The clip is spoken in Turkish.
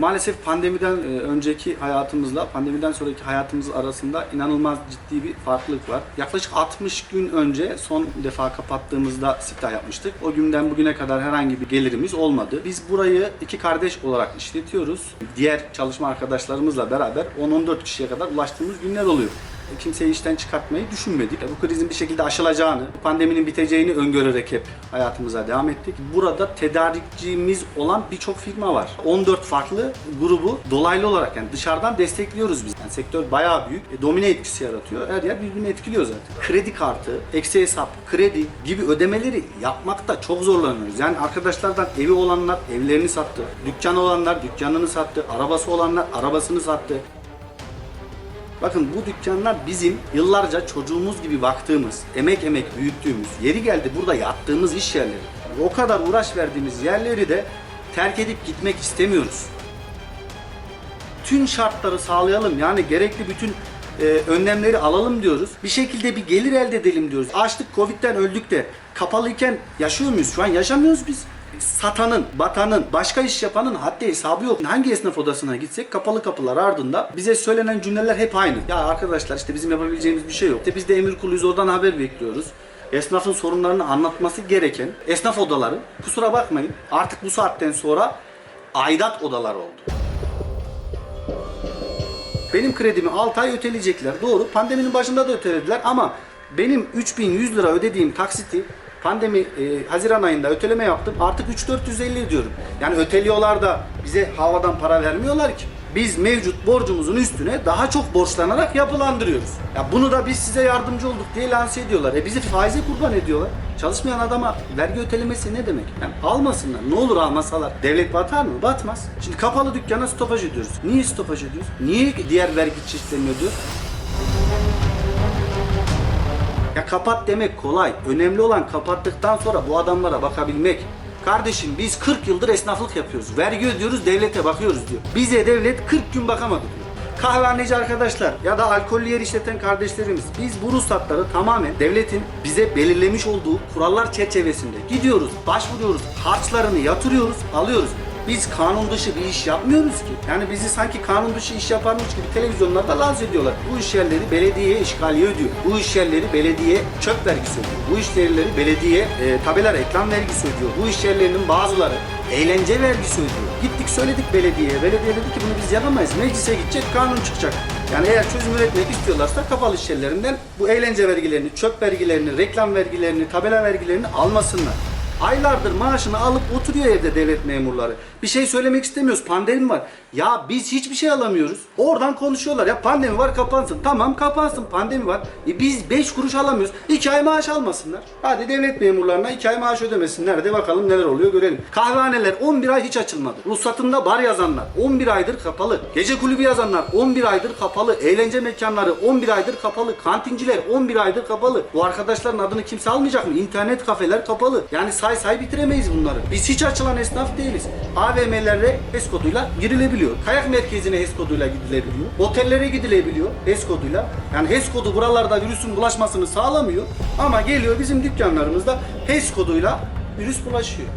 Maalesef pandemiden e, önceki hayatımızla pandemiden sonraki hayatımız arasında inanılmaz ciddi bir farklılık var. Yaklaşık 60 gün önce son defa kapattığımızda siftah yapmıştık. O günden bugüne kadar herhangi bir gelirimiz olmadı. Biz burayı iki kardeş olarak işletiyoruz. Diğer çalışma arkadaşlarımızla beraber 10-14 kişiye kadar ulaştığımız günler oluyor kimseyi işten çıkartmayı düşünmedik. Bu krizin bir şekilde aşılacağını, pandeminin biteceğini öngörerek hep hayatımıza devam ettik. Burada tedarikçimiz olan birçok firma var. 14 farklı grubu dolaylı olarak yani dışarıdan destekliyoruz biz. Yani sektör bayağı büyük. E, domine etkisi yaratıyor. Her yer birbirini etkiliyor zaten. Kredi kartı, eksi hesap, kredi gibi ödemeleri yapmakta çok zorlanıyoruz. Yani arkadaşlardan evi olanlar evlerini sattı. Dükkanı olanlar dükkanını sattı. Arabası olanlar arabasını sattı. Bakın bu dükkanlar bizim yıllarca çocuğumuz gibi baktığımız, emek emek büyüttüğümüz, yeri geldi burada yattığımız iş yerleri. O kadar uğraş verdiğimiz yerleri de terk edip gitmek istemiyoruz. Tüm şartları sağlayalım yani gerekli bütün e, önlemleri alalım diyoruz. Bir şekilde bir gelir elde edelim diyoruz. Açtık Covid'den öldük de kapalıyken yaşıyor muyuz? Şu an yaşamıyoruz biz satanın, batanın, başka iş yapanın haddi hesabı yok. Hangi esnaf odasına gitsek kapalı kapılar ardında bize söylenen cümleler hep aynı. Ya arkadaşlar işte bizim yapabileceğimiz bir şey yok. İşte biz de emir kuluyuz oradan haber bekliyoruz. Esnafın sorunlarını anlatması gereken esnaf odaları kusura bakmayın artık bu saatten sonra aidat odaları oldu. Benim kredimi 6 ay öteleyecekler. Doğru. Pandeminin başında da ötelediler ama benim 3100 lira ödediğim taksiti pandemi e, Haziran ayında öteleme yaptım. Artık 3450 ödüyorum. Yani öteliyorlar da bize havadan para vermiyorlar ki. Biz mevcut borcumuzun üstüne daha çok borçlanarak yapılandırıyoruz. Ya bunu da biz size yardımcı olduk diye lanse ediyorlar. E bizi faize kurban ediyorlar. Çalışmayan adama vergi ötelemesi ne demek? Yani almasınlar. Ne olur almasalar. Devlet batar mı? Batmaz. Şimdi kapalı dükkana stopaj ediyoruz. Niye stopaj ediyoruz? Niye diğer vergi çeşitlerini ödüyoruz? Ya kapat demek kolay. Önemli olan kapattıktan sonra bu adamlara bakabilmek. Kardeşim biz 40 yıldır esnaflık yapıyoruz. Vergi ödüyoruz, devlete bakıyoruz diyor. Bize devlet 40 gün bakamadı diyor. Kahvehaneci arkadaşlar ya da alkollü yer işleten kardeşlerimiz biz bu ruhsatları tamamen devletin bize belirlemiş olduğu kurallar çerçevesinde gidiyoruz, başvuruyoruz, harçlarını yatırıyoruz, alıyoruz. Biz kanun dışı bir iş yapmıyoruz ki. Yani bizi sanki kanun dışı iş yaparmış gibi televizyonlarda lanse ediyorlar. Bu iş yerleri belediyeye işgaliye ödüyor. Bu iş yerleri belediye çöp vergisi ödüyor. Bu iş yerleri belediye e, tabela reklam vergisi ödüyor. Bu iş yerlerinin bazıları eğlence vergisi ödüyor. Gittik söyledik belediyeye. Belediye dedi ki bunu biz yapamayız. Meclise gidecek kanun çıkacak. Yani eğer çözüm üretmek istiyorlarsa kapalı iş yerlerinden bu eğlence vergilerini, çöp vergilerini, reklam vergilerini, tabela vergilerini almasınlar. Aylardır maaşını alıp oturuyor evde devlet memurları. Bir şey söylemek istemiyoruz. Pandemi var. Ya biz hiçbir şey alamıyoruz. Oradan konuşuyorlar. Ya pandemi var kapansın. Tamam kapansın pandemi var. E biz 5 kuruş alamıyoruz. 2 ay maaş almasınlar. Hadi devlet memurlarına 2 ay maaş ödemesinler de bakalım neler oluyor görelim. Kahvehaneler 11 ay hiç açılmadı. Ruhsatında bar yazanlar 11 aydır kapalı. Gece kulübü yazanlar 11 aydır kapalı. Eğlence mekanları 11 aydır kapalı. Kantinciler 11 aydır kapalı. Bu arkadaşların adını kimse almayacak mı? İnternet kafeler kapalı. Yani say say bitiremeyiz bunları. Biz hiç açılan esnaf değiliz. AVM'lere HES koduyla girilebiliyor. Kayak merkezine HES koduyla gidilebiliyor. Otellere gidilebiliyor HES koduyla. Yani HES kodu buralarda virüsün bulaşmasını sağlamıyor. Ama geliyor bizim dükkanlarımızda HES koduyla virüs bulaşıyor.